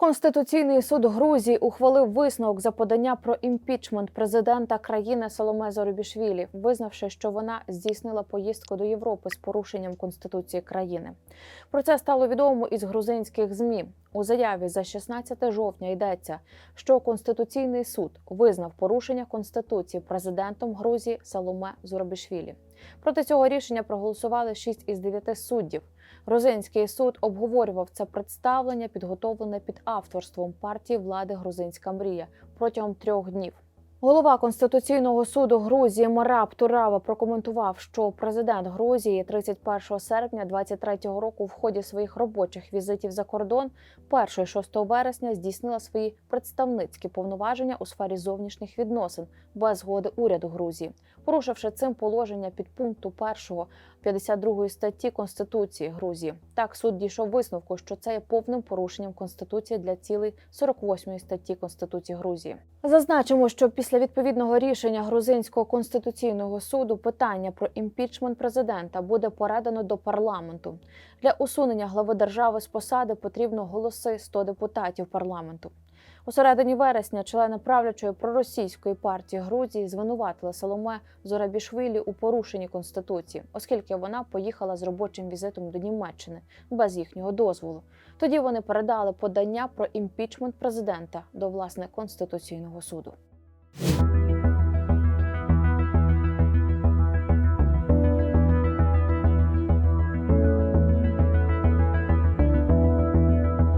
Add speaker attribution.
Speaker 1: Конституційний суд Грузії ухвалив висновок за подання про імпічмент президента країни Соломе Зорубішвілі, визнавши, що вона здійснила поїздку до Європи з порушенням конституції країни. Про це стало відомо із грузинських змі. У заяві за 16 жовтня йдеться, що Конституційний суд визнав порушення конституції президентом Грузії Саломе Зурабішвілі. Проти цього рішення проголосували 6 із 9 суддів. Грузинський суд обговорював це представлення, підготовлене під авторством партії влади Грузинська мрія протягом трьох днів. Голова Конституційного суду Грузії Мараб Турава прокоментував, що президент Грузії 31 серпня 2023 року в ході своїх робочих візитів за кордон 1-6 вересня здійснила свої представницькі повноваження у сфері зовнішніх відносин без згоди уряду Грузії, порушивши цим положення підпункту 1 52 статті Конституції Грузії. Так суд дійшов висновку, що це є повним порушенням конституції для цілей 48 статті Конституції Грузії. Зазначимо, що після відповідного рішення грузинського конституційного суду питання про імпічмент президента буде передано до парламенту. Для усунення глави держави з посади потрібно голоси 100 депутатів парламенту. У середині вересня члени правлячої проросійської партії Грузії звинуватили Соломе Зорабішвілі у порушенні конституції, оскільки вона поїхала з робочим візитом до Німеччини без їхнього дозволу. Тоді вони передали подання про імпічмент президента до власне конституційного суду.